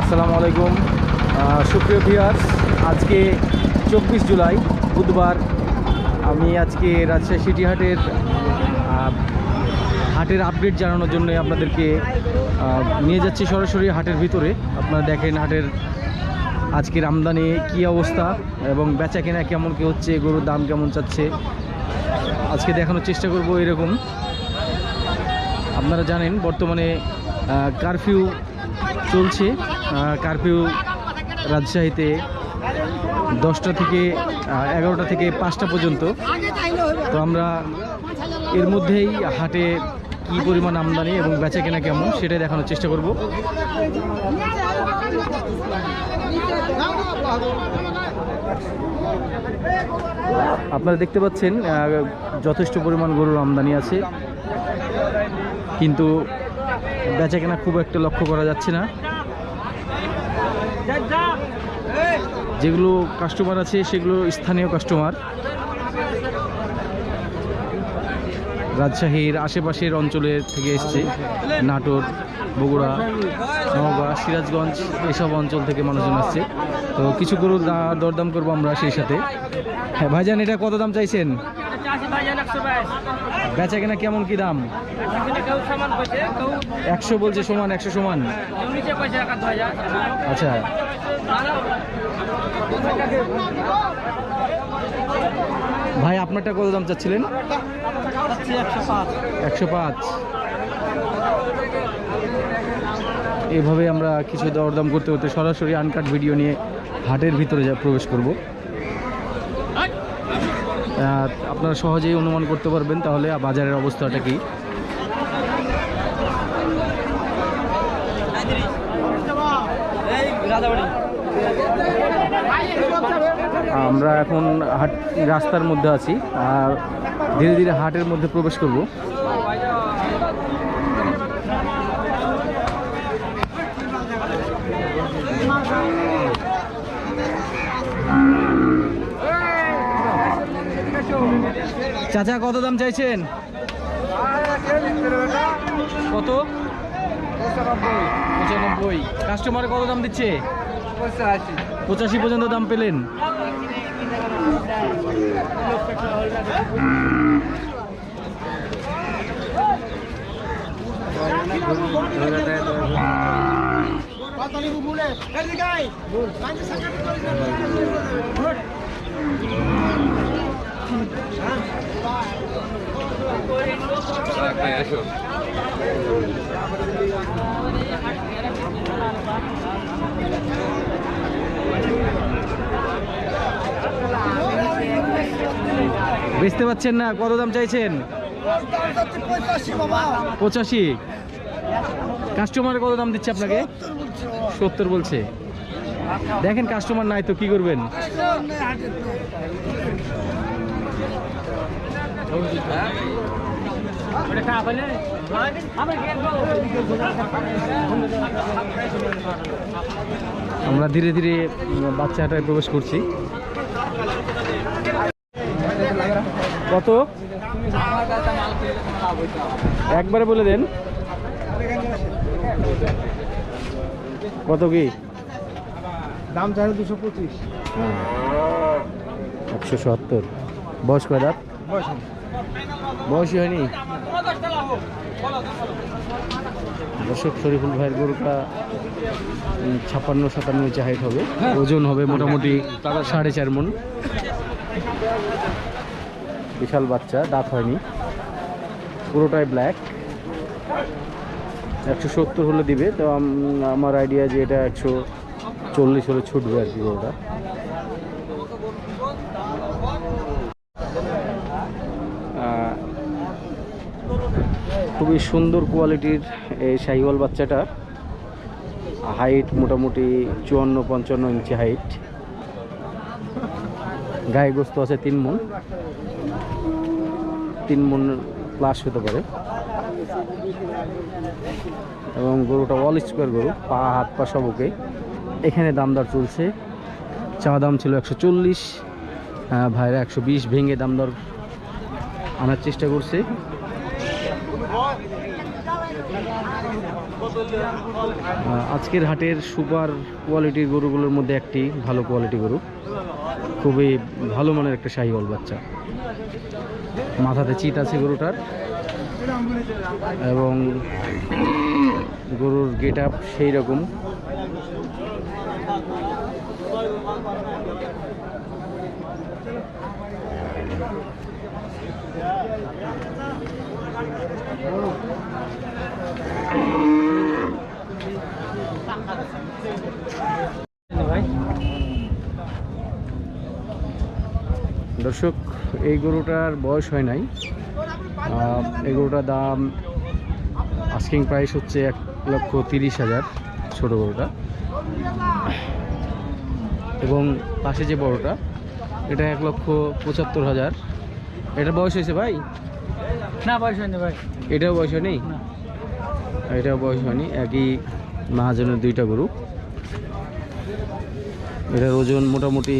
আসসালামু আলাইকুম। সুপ্রিয় ভিউয়ার্স আজকে চব্বিশ জুলাই, বুধবার। আমি আজকে রাজশাহী সিটি হাটের হাটের আপডেট জানানোর জন্য আপনাদেরকে নিয়ে যাচ্ছি সরাসরি হাটের ভিতরে। আপনারা দেখেন হাটের আজকের আমদানি কি অবস্থা এবং বেচা কেনা কেমন কি হচ্ছে, গরুর দাম কেমন চাচ্ছে। আজকে দেখানোর চেষ্টা করব এরকম। আপনারা জানেন, বর্তমানে কারফিউ চলছে। কারফিউ রাজশাহীতে দশটা থেকে এগারোটা থেকে পাঁচটা পর্যন্ত। তো আমরা এর মধ্যেই হাটে কি পরিমাণ আমদানি এবং বেচা কেনা কেমন সেটাই দেখানোর চেষ্টা করব। আপনারা দেখতে পাচ্ছেন যথেষ্ট পরিমাণ গরুর আমদানি আছে। কিন্তু বেচা কেনা খুব একটা লক্ষ্য করা যাচ্ছে না। যেগুলো কাস্টমার আছে, সেগুলো স্থানীয় কাস্টমার রাজশাহীর আশেপাশের অঞ্চলের থেকে এসছে। নাটোর, বগুড়া, নওগাঁ, সিরাজগঞ্জ, এসব অঞ্চল থেকে মানুষজন আসছে। তো কিছু গরু দরদাম করব আমরা সেই সাথে। হ্যাঁ ভাইজান, এটা কত দাম চাইছেন? বেচা কেনা কেমন কি দাম? একশো বলছে সমান, একশো সমান। আচ্ছা। ভাই, আপনারটা কত দাম চাচ্ছিলেন? একশো পাঁচ। এভাবে আমরা কিছু দরদাম করতে করতে সরাসরি আনকাট ভিডিও নিয়ে হাটের ভিতরে যা প্রবেশ করব। আপনারা সহজেই অনুমান করতে পারবেন তাহলে বাজারের অবস্থাটা কি আমরা এখন হাট রাস্তার মধ্যে আছি, আর ধীরে ধীরে হাটের মধ্যে প্রবেশ করব। চাচা, কত দাম চাইছেন? কত? পঁচানব্বই। কাস্টমারে কত দাম দিচ্ছে? পঁচাশি পর্যন্ত দাম পেলেন। আসো বেচতে পাচ্ছেন না, কত দাম চাইছেন? পঁচাশি। কাস্টমার কত দাম দিচ্ছে আপনাকে? সত্তর বলছে। দেখেন কাস্টমার নাই তো, কি করবেন? আমরা ধীরে ধীরে বাচ্চাটায় প্রবেশ করছি। কত? একবারে বলে দেন। কত কি? দাম চাইলে দুশো পঁচিশ। একশো সত্তর। বয়স কয় দাঁত? বয়স বয়সই হয়নি? দর্শক শরীফুল ভাইয়ের গরুটা ছাপ্পান্ন সাতান্ন ইঞ্চি হাইট হবে। ওজন হবে মোটামুটি সাড়ে চার মন। বিশাল বাচ্চা দাঁত হয়নি। পুরোটাই ব্ল্যাক একশো সত্তর হলে দিবে তো আমার আইডিয়া যে এটা একশো চল্লিশ হলে ছুটবে আর কি আহ, খুবই সুন্দর কোয়ালিটির এই শাহিওয়াল বাচ্চাটা। হাইট মোটামুটি চুয়ান্ন পঞ্চান্ন ইঞ্চি হাইট গায়ে গোস্ত আছে তিন মন। তিন মন প্লাস হতে পারে। এবং গরুটা অল স্কোয়ার গরু, পা, হাত, পা সব ওকে। এখানে দামদার চলছে। চা দাম ছিল একশো চল্লিশ ভাইরা একশো বিশ, ভেঙে দাম দর আনার চেষ্টা করছে। আজকের হাটের সুপার কোয়ালিটির গরুগুলোর মধ্যে একটি ভালো কোয়ালিটি গরু। খুবই ভালো মানের একটা শাহিওয়াল বাচ্চা। মাথাতে চিত আছে গরুটার। এবং গরুর গেট আপ সেই রকম। দর্শক এই গরুটার বয়স হয় নাই। এই গরুটার দাম আস্কিং প্রাইস হচ্ছে এক লক্ষ তিরিশ হাজার ছোট গরুটা। এবং পাশে যে বড়টা এটা এক লক্ষ পঁচাত্তর হাজার। এটা বয়স হয়েছে ভাই? না পয়সা নেই ভাই। এটাও বয়স হয়নি? এটাও বয়স হয়নি একই মাহাজনের দুইটা গরু। এটার ওজন মোটামুটি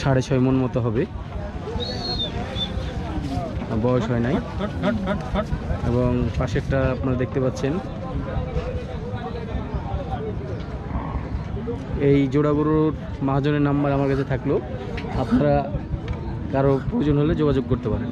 সাড়ে ছয় মন মতো হবে। বয়স হয় নাই। এবং পাশেরটা আপনারা দেখতে পাচ্ছেন। এই জোড়া গরুর মহাজনের নাম্বার আমার কাছে থাকল। আপনারা কারও প্রয়োজন হলে যোগাযোগ করতে পারেন।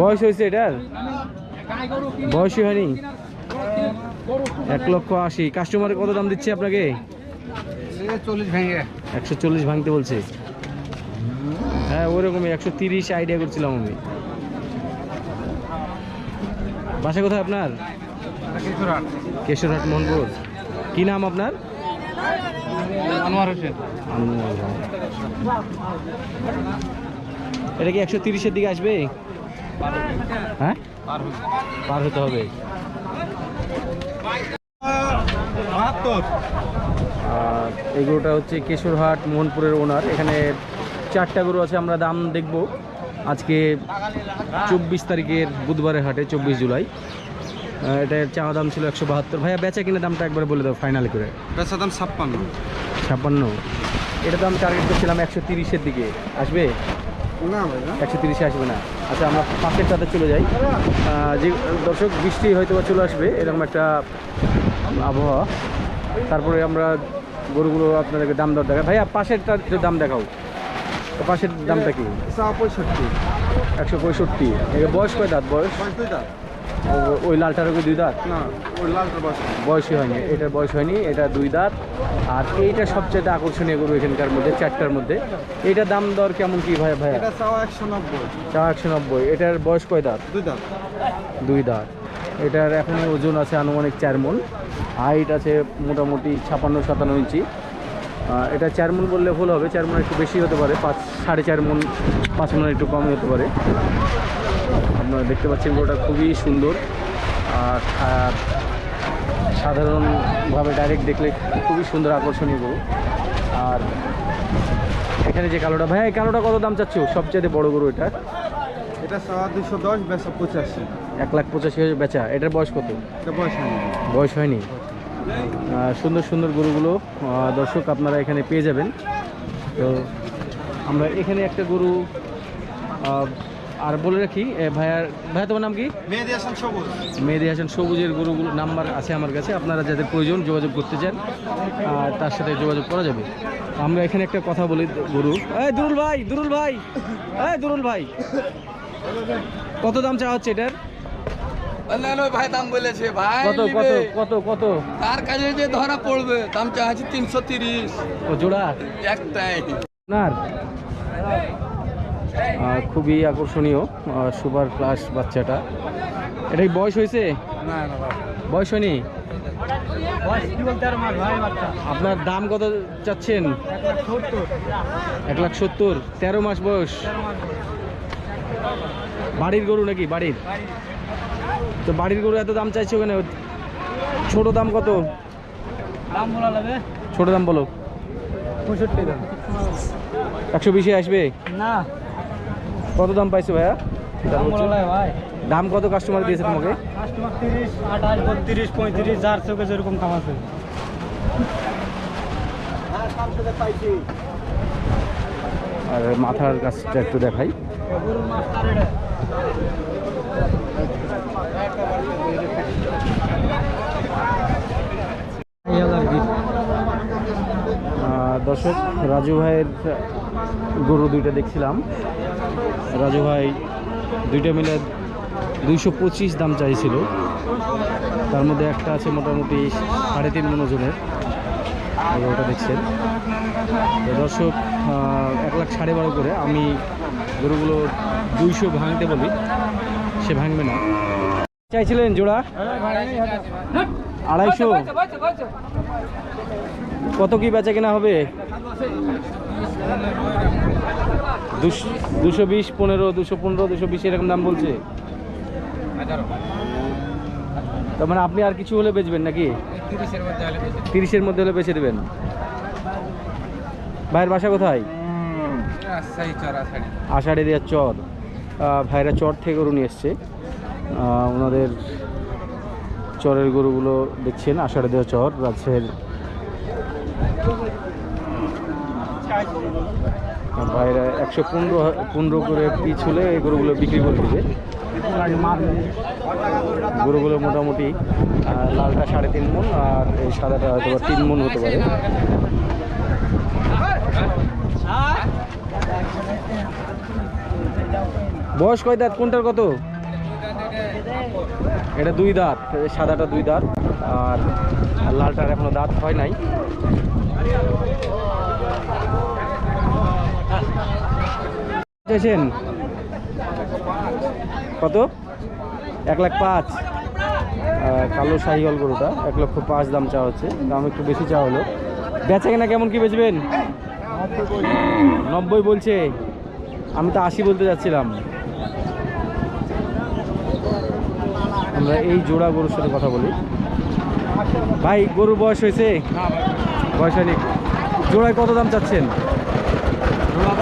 বয়স হয়েছে এটার? বয়সই হয়নি? এক লক্ষ আশি। কাস্টমারে কত দাম দিচ্ছে আপনাকে? একশো চল্লিশ ভাঙতে বলছে। হ্যাঁ ওরকমই একশো তিরিশ আইডিয়া করছিলাম আমি। বাসা কোথায় আপনার? কিশোরহাট কেশরহাট মোহনপুর কি নাম আপনার? আনোয়ার হোসেন। আনোয়ার। এটা কি একশো তিরিশের দিকে আসবে? হ্যাঁ? পার হতে হবে। এই গরুটা হচ্ছে কেশরহাট মোহনপুরের ওনার। এখানে চারটা গরু আছে আমরা দাম দেখব। আজকে চব্বিশ তারিখের বুধবারের হাটে চব্বিশ জুলাই। এটার চাওয়া দাম ছিল একশো বাহাত্তর। ভাইয়া বেচা কিনা দামটা একবার বলে দাও ফাইনাল করে। বেচা দাম ছাপ্পান্ন। ছাপ্পান্ন। এটা তো আমি টার্গেট করছিলাম একশো তিরিশের দিকে। আসবে? একশো তিরিশে আসবে না। আচ্ছা আমরা পাশের সাথে চলে যাই। যে দর্শক বৃষ্টি হয়তো বা চলে আসবে এরকম একটা আবহাওয়া। তারপরে আমরা গরুগুলো আপনাদেরকে দাম দর দেখা ভাইয়া পাশেরটা দাম দেখাও। তো পাশের দামটা কি? পঁয়ষট্টি। একশো পঁয়ষট্টি। বয়স কয় দাঁত? বয়স? দাঁত। ওই লালটার ওই দুই দাঁত? না ওই লালটা বয়স বয়সই হয়নি এটার বয়স হয়নি এটা দুই দাঁত। আর এইটা সবচেয়ে আকর্ষণীয় গরু এখানকার মধ্যে চারটার মধ্যে। এইটার দাম দর কেমন কি ভাই এটা চাওয়া একশো নব্বই। চা একশো নব্বই এটার বয়স কয় দাঁত? দুই দাঁত। দুই দাঁত। এটার এখন ওজন আছে আনুমানিক চার মন। হাইট আছে মোটামুটি ছাপান্ন সাতান্ন ইঞ্চি। এটা চার মন বললে ভুল হবে চার মন একটু বেশি হতে পারে পাঁচ সাড়ে চার মন পাঁচ মন একটু কমই হতে পারে। আপনারা দেখতে পাচ্ছেন গরুটা খুবই সুন্দর। আর সাধারণভাবে ডাইরেক্ট দেখলে খুবই সুন্দর আকর্ষণীয় গরু। আর এখানে যে কালোটা ভাই এই কালোটা কত দাম চাচ্ছ? সবচেয়ে বড় গরু এটা? এটা চাওয়া দুশো দশ বেচা পঁচাশি। এক লাখ পঁচাশি হাজার বেচা। এটার বয়স কত? বয়স হয়নি। বয়স হয়নি। সুন্দর সুন্দর গরুগুলো দর্শক আপনারা এখানে পেয়ে যাবেন। তো আমরা এখানে একটা গরু আর বলে রাখি এ, ভাইয়ার ভাইয়া তোমার নাম কি? মেহেদি হাসান সবুজ। মেহেদি হাসান সবুজের গরুগুলো নাম্বার আছে আমার কাছে আপনারা যাদের প্রয়োজন যোগাযোগ করতে চান আর তার সাথে যোগাযোগ করা যাবে। আমরা এখানে একটা কথা বলি গরু। এই দুরুল ভাই দুরুল ভাই এই দুরুল ভাই। কত দাম চাওয়া হচ্ছে এটার? ভাই দাম বলেছে ভাই কত কত কত কত? তার কাছে যে ধরা পড়বে দাম চাচ্ছি তিনশো তিরিশ। ও জোড়া? একটাই। আপনার? আহ, খুবই আকর্ষণীয় সুপার ক্লাস বাচ্চাটা। এটাই বয়স হয়েছে? বয়স হয়নি? আপনার দাম কত চাচ্ছেন? এক লাখ সত্তর। তেরো মাস বয়স। বাড়ির গরু নাকি? বাড়ির? তো বাড়ির গরু এত দাম চাইছে ওখানে? ছোট দাম কত? ছোট দাম বলো। পঁয়ষট্টি দাম। একশো বিশে আসবে? না। কত দাম পাইছো ভাইয়া? দাম কত কাস্টমার দিয়েছে তোমাকে? কাস্টমার তিরিশ আঠাশ বত্রিশ পঁয়ত্রিশ যার চোখে যেরকম কাম আছে। আর মাথার কাছটা একটু দেখাই। দর্শক রাজু ভাইয়ের গরু দুইটা দেখছিলাম। রাজু ভাই দুইটা মিলে দুইশো পঁচিশ দাম চাইছিল। তার মধ্যে একটা আছে মোটামুটি সাড়ে তিন মন ওজনের। এই গরুটা দেখছেন। দর্শক এক লাখ সাড়ে বারো করে। আমি গরুগুলো দুইশো ভাঙতে বলি, সে ভাঙবে না। চাইছিলেন জোড়া? আড়াইশো। কত কি বেচা কেনা হবে? দুশ- বিশ, পনেরো, দুশো পনেরো, দুশো বিশ এরকম দাম বলছে। তার মানে আপনি আর কিছু হলে বেচবেন নাকি? তিরিশের মধ্যে হলে বেচে দেবেন। ভাইয়ের বাসা কোথায়? আষাঢ়ে দেওয়ার চর। ভাইরা চর থেকে গরু নিয়ে এসছে। ওনাদের চরের গরুগুলো দেখছেন, আষাঢ় দেওয়া চর রাজশাহীর ভাইরা একশো পনেরো পনেরো করে পিস হলে এই গরুগুলো বিক্রি করে দিবে। গরুগুলো মোটামুটি লালটা সাড়ে তিন মন আর এই সাদাটা হয়তো বা তিন মন হতে পারে। বয়স কয় দাঁত? কোনটার কত? এটা দুই দাঁত সাদাটা দুই দাঁত। আর আর লালটার এখনও দাঁত হয় নাই। চাইছেন? কত? এক লাখ পাঁচ। কালো শাহিওয়াল গরুটা, এক লক্ষ পাঁচ দাম চাওয়া হচ্ছে। দাম একটু বেশি চাওয়া হলো। বেচা কেনা কেমন কি বেচবেন? নব্বই বলছে। আমি তো আশি বলতে যাচ্ছিলাম। আমরা এই জোড়া গরুর সাথে কথা বলি। ভাই, গরুর বয়স হয়েছে? বয়স হয়নি। জোড়ায় কত দাম চাচ্ছেন?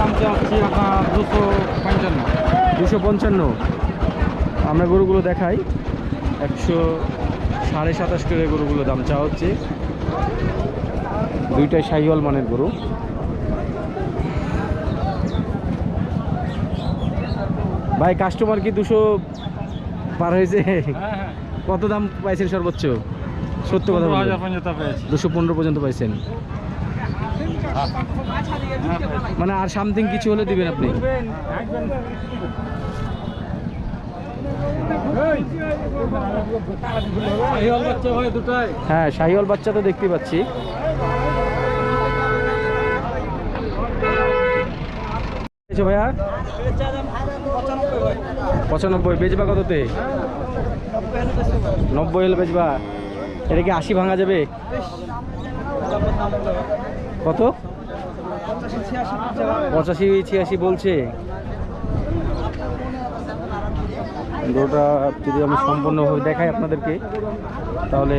দাম চাচ্ছি আপনার দুশো পঞ্চান্ন। দুশো পঞ্চান্ন। আমরা গরুগুলো দেখাই। একশো সাড়ে সাতাশ করে গরুগুলো দাম চা হচ্ছে। দুইটাই শাহিওয়াল মানের গরু। ভাই কাস্টমার কি দুশো পার হয়েছে? হ্যাঁ হ্যাঁ। কত দাম পাইছেন সর্বোচ্চ? সত্য কথা দুশো পনেরো পর্যন্ত পাইছেন। মানে আর সামথিং কিছু হলে দিবেন আপনি? হ্যাঁ শাহিওয়াল বাচ্চা তো দেখতে পাচ্ছি। ভাইয়া? পঁচানব্বই, বেচবা কততে? নব্বই হলে বেচবা। এটা কি আশি ভাঙা যাবে? কত? পঁচাশি ছিয়াশি বলছে। গরুটা যদি আমি সম্পূর্ণভাবে দেখাই আপনাদেরকে তাহলে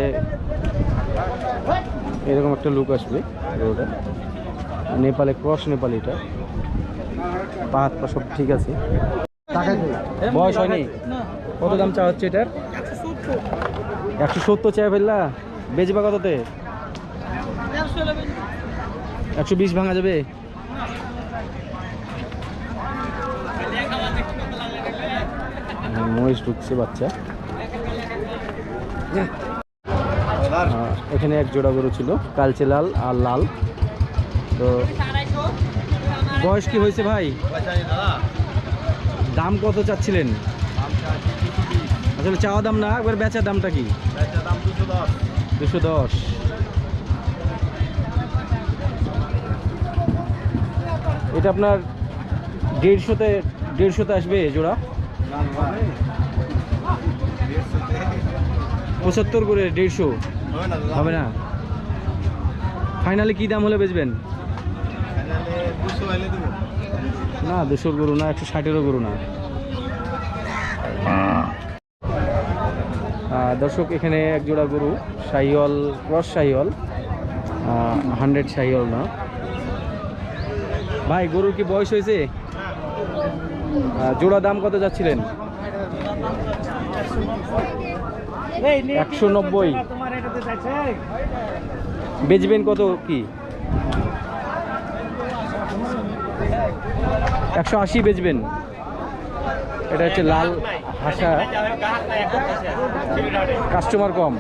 এরকম একটা লুক আসবে গরুটা নেপালে ক্রস নেপালি এটা। পা হাত পা সব ঠিক আছে। বয়স হয়নি। কত দাম চা হচ্ছে এটার? একশো সত্তর চাই ফেললা। বেচবা কততে? একশো বিশ ভাঙা যাবে। মহিষ ঢুকছে বাচ্চা। এখানে এক জোড়া গরু ছিল কালচে লাল আর লাল। তো বয়স কি হয়েছে ভাই? দাম কত চাচ্ছিলেন? আসলে চাওয়া দাম না একবার বেচার দামটা কি? দুশো দশ। এটা আপনার দেড়শোতে দেড়শোতে আসবে জোড়া। পঁচাত্তর করে দেড়শো। হবে না? ফাইনালি কি দাম হলে বেচবেন? না, দুশোর গরু না, একশো ষাটেরও গরু না। দর্শক, এখানে এক জোড়া গরু, শাহিওয়াল, ক্রস শাহিওয়াল। হান্ড্রেড শাহিওয়াল না। ভাই গরুর কি বয়স হয়েছে? জোড়া দাম কত যাচ্ছিলেন? একশো নব্বই। বেচবেন কত কি? একশো আশি বেচবেন। এটা হচ্ছে লাল হাসা। কাস্টমার কম।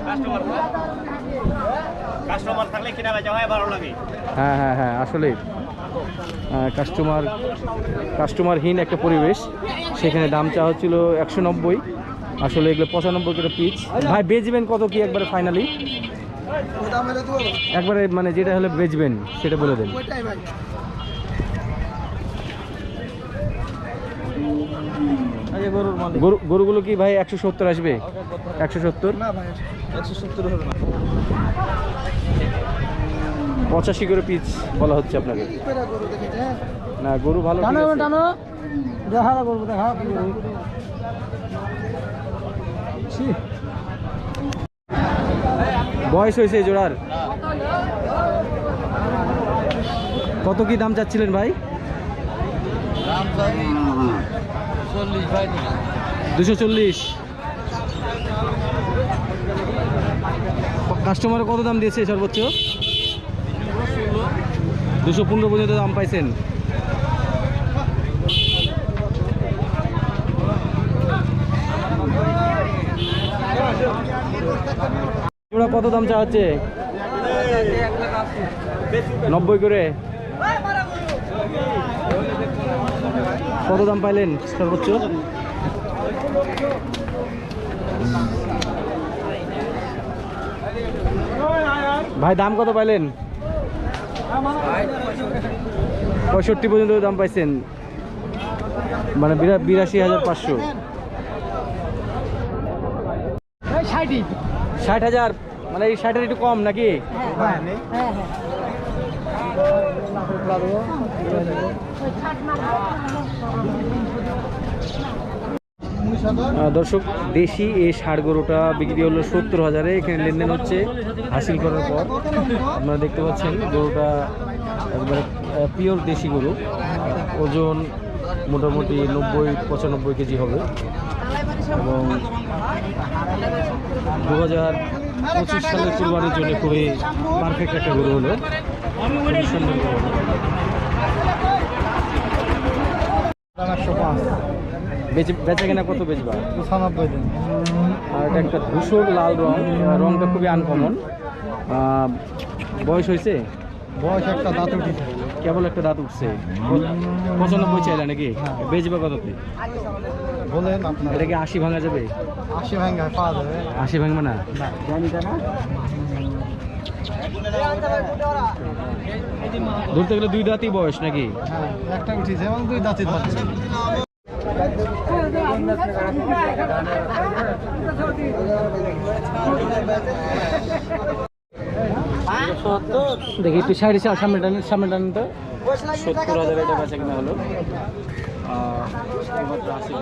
কাস্টমার থাকলে কিনা বেচা হয় ভালো লাগে। হ্যাঁ হ্যাঁ হ্যাঁ আসলে কাস্টমার কাস্টমারহীন একটা পরিবেশ। সেখানে দাম চা হচ্ছিল একশো নব্বই। আসলে এগুলো পঁচানব্বই করে পিচ ভাই বেচবেন কত কি একবারে ফাইনালি একবারে মানে যেটা হলে বেচবেন সেটা বলে দেন। গরু গরুগুলো কি ভাই একশো সত্তর আসবে? একশো সত্তর। পঁচাশি করে পিচ বলা হচ্ছে আপনাকে। না গরু ভালো দেখা দেখা বয়স হয়েছে জোড়ার। কত কি দাম চাচ্ছিলেন ভাই? ভাই দুশো চল্লিশ। কাস্টমার কত দাম দিয়েছে সর্বোচ্চ? দুশো পনেরো পর্যন্ত দাম পাইছেন। কত দাম চা হচ্ছে? নব্বই করে। কত দাম পাইলেন সর্বোচ্চ? ভাই, দাম কত পাইলেন? পঁয়ষট্টি পর্যন্ত দাম পাইছেন। মানে বিরা- বিরাশি হাজার পাঁচশো। ষাট হাজার? মানে এই ষাটের একটু কম নাকি? আহ, দর্শক, দেশি এই ষাড় গরুটা বিক্রি হলো সত্তর হাজারে। এখানে লেনদেন হচ্ছে হাসিল করার পর। আপনারা দেখতে পাচ্ছেন, গরুটা একবারে পিওর দেশি গরু। ওজন মোটামুটি নব্বই, পঁচানব্বই কেজি হবে। এবং দু হাজার পঁচিশ সালের কুরবানির জন্য খুবই পারফেক্ট একটা গরু হলো। বেচে কেনা কত বেচবা? পঁচানব্বই দিন। আর এটা একটা ধূসর লাল রং। রংটা খুবই আনকমন বয়স হয়েছে? বয়স একটা দাঁত উঠেছে। কেবল একটা দাঁত উঠছে। পঁচানব্বই চাইলে নাকি? বেচবা কততে? বলেন আপনার। এটা কি আশি ভাঙা যাবে? আশি ভাঙ্গা পাওয়া যাবে। আশি ভাঙবে না? ধরতে গেলে দুই দাঁতই বয়স নাকি? হ্যাঁ একটা উঠেছে এবং দুই দাঁতই দেখি, একটু সাইডে সামনে টান সামনে টান তো। সত্তর হাজার এটা বেচা কিনা হলো। আশি